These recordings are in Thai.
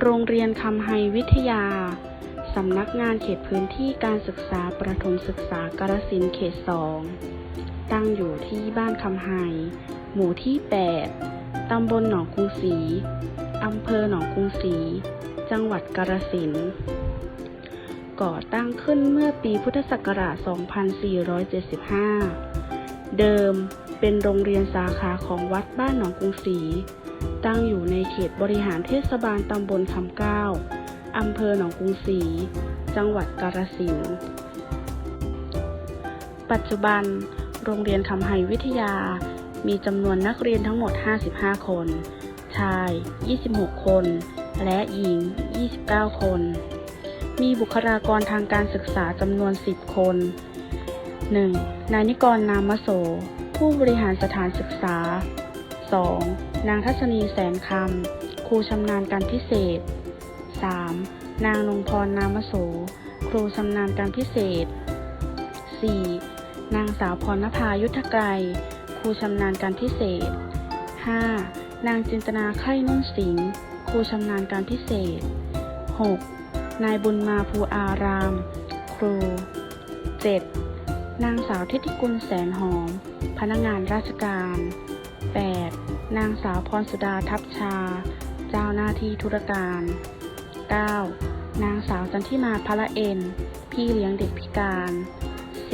โรงเรียนคำไฮวิทยา สำนักงานเขตพื้นที่การศึกษาประถมศึกษากาฬสินเขต2ตั้งอยู่ที่บ้านคำไฮ หมู่ที่ 8 ตำบลหนองกรุงศรี อำเภอหนองกรุงศรี จังหวัดกาฬสิน ก่อตั้งขึ้นเมื่อปีพุทธศักราช 2475 เดิมเป็นโรงเรียนสาขาของวัดบ้านหนองกรุงศรี ตั้งอยู่ในเขตบริหารเทศบาลตำบลคำเก้าอำเภอหนองกรุงศรี จังหวัดกาฬสินธุ์ปัจจุบัน โรงเรียนคำไฮวิทยา มีจำนวนนักเรียนทั้งหมด 55 คน ชาย 26 คน และหญิง 29 คน มีบุคลากรทางการศึกษาจำนวน 10 คน 1. นายนิกรนามโส ผู้บริหารสถานศึกษา 2. นางทัศนีแสนคำ ครูชำนาญการพิเศษ 3. นางนงพรนามโส ครูชำนาญการพิเศษ 4. นางสาวพรณภายุทธไกร ครูชำนาญการพิเศษ 5. นางจินตนาไข่นุ่นสิงครูชำนาญการพิเศษ 6. นายบุญมาภูอาราม ครู 7. นางสาวทิติกุลแสนหอม พนักงานราชการ นางสาวพรสุดาทับชา เจ้าหน้าที่ธุรการ 9. นางสาวจันทิมาพละเอ็น พี่เลี้ยงเด็กพิการ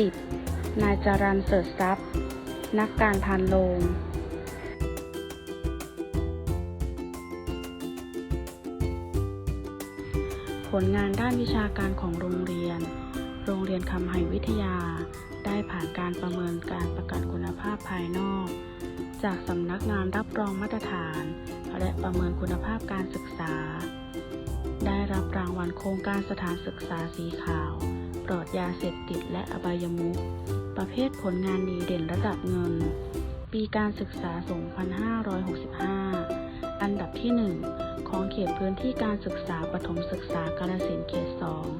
10. นายจารันเสิร์ชทรัพย์ นักการพานโลงผลงานด้านวิชาการของโรงเรียน โรงเรียนคำไฮวิทยา ได้ผ่านการประเมินการประกันคุณภาพภายนอก จากสำนักงานรับรองมาตรฐาน และประเมินคุณภาพการศึกษา ได้รับรางวัลโครงการสถานศึกษาสีขาว ปลอดยาเสพติดและอบายมุขประเภทผลงานดีเด่นระดับเงิน ปีการศึกษา 2565 อันดับที่ 1 ของเขตพื้นที่การศึกษาประถมศึกษากาฬสินเขต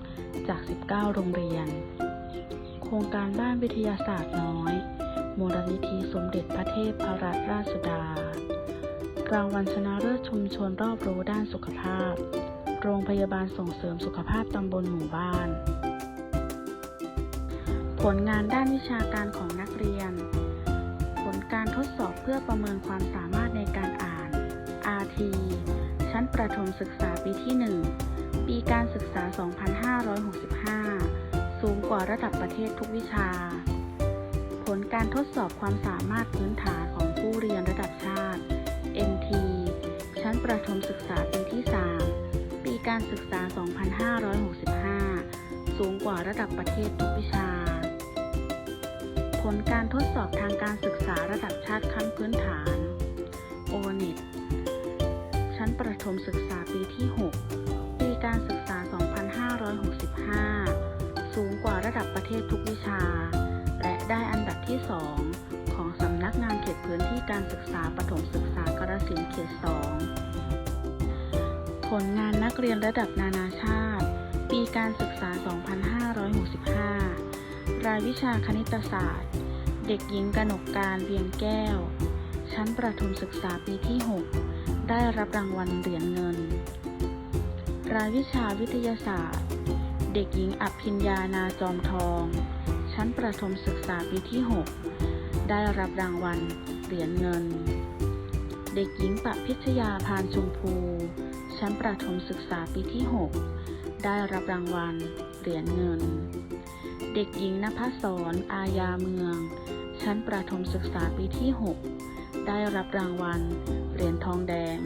2 จาก 19 โรงเรียน โครงการบ้านวิทยาศาสตร์น้อย มูลนิธิสมเด็จพระเทพรัตนราชดารางวัลชนะเลิศชุมชนรอบรู้ด้านสุขภาพ โรงพยาบาลส่งเสริมสุขภาพตำบลหมู่บ้าน ผลงานด้านวิชาการของนักเรียน ผลการทดสอบเพื่อประเมินความสามารถในการอ่าน RT ชั้นประถมศึกษาปีที่ 1 ปีการศึกษา 2565 สูงกว่าระดับประเทศทุกวิชา ผลการทดสอบความสามารถพื้นฐานของผู้เรียนระดับชาติ NT ชั้นประถมศึกษาปีที่ 3 ปีการศึกษา 2565 สูงกว่าระดับประเทศทุกวิชา ผลการทดสอบทางการศึกษาระดับชาติขั้นพื้นฐาน ONET ชั้นประถมศึกษาปีที่ 6 ปีการศึกษา 2565 สูงกว่าระดับประเทศทุกวิชา และได้อันดับ ที่ 2 ของสำนักงานเขตพื้นที่การศึกษาประถมศึกษากรสินเขต 2 ผลงานนักเรียนระดับนานาชาติ ปีการศึกษา 2565 รายวิชาคณิตศาสตร์ เด็กหญิงกนกการเวียงแก้ว ชั้นประถมศึกษาปีที่ 6 ได้รับรางวัลเหรียญเงิน รายวิชาวิทยาศาสตร์ เด็กหญิงอภิญญานาจอมทอง ชั้นประถมศึกษาปีที่ 6 ได้รับรางวัล เหรียญเงิน เด็กหญิงปะพิชยาพานชมพู ชั้นประถมศึกษาปีที่ 6 ได้รับรางวัล เหรียญเงิน เด็กหญิงนภศรอาญาเมือง ชั้นประถมศึกษาปีที่ 6 ได้รับรางวัล เหรียญทองแดง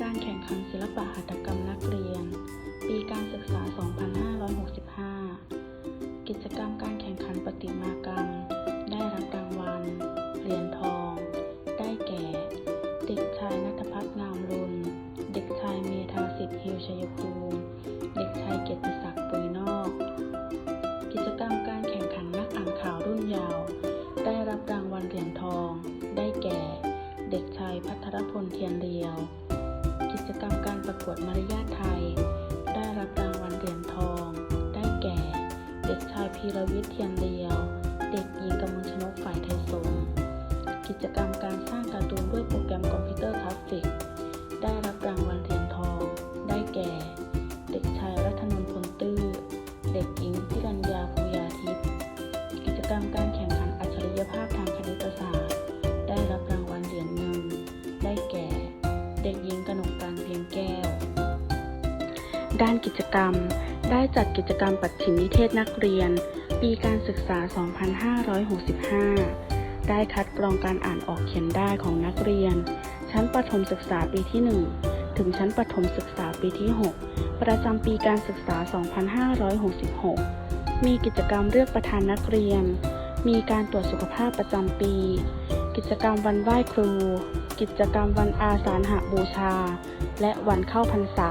การแข่งขันศิลปะหัตถกรรมนักเรียน ปีการศึกษา เด็กชายนัทพัฒน์งามลุนเด็กชายเมธาสิทธิ์ฮิวชัยภูมิเด็กชายเกียรติศักดิ์ปุยนอก กิจกรรมการแข่งขันนักอ่านข่าวรุ่นยาว ได้รับรางวัลเหรียญทอง ได้แก่ เด็กชายพัทรพลเทียนเรียว กิจกรรมการประกวดมารยาทไทย ได้รับรางวัลเหรียญทอง ได้แก่ เด็กชายพีรวิทย์เทียนเรียว เด็กหญิงกมลชนกฝ่ายไทยสงกิจกรรมการสร้างการ ด้านกิจกรรม ได้จัดกิจกรรมปัจฉิมนิเทศนักเรียน ปีการศึกษา 2565 ได้คัดกรองการอ่านออกเขียนได้ของนักเรียน ชั้นประถมศึกษาปีที่ 1 ถึงชั้นประถมศึกษาปีที่ 6 ประจำปีการศึกษา 2566 มีกิจกรรมเลือกประธานนักเรียน มีการตรวจสุขภาพประจำปี กิจกรรมวันไหว้ครู กิจกรรมวันอาสาฬหบูชา และวันเข้าพรรษา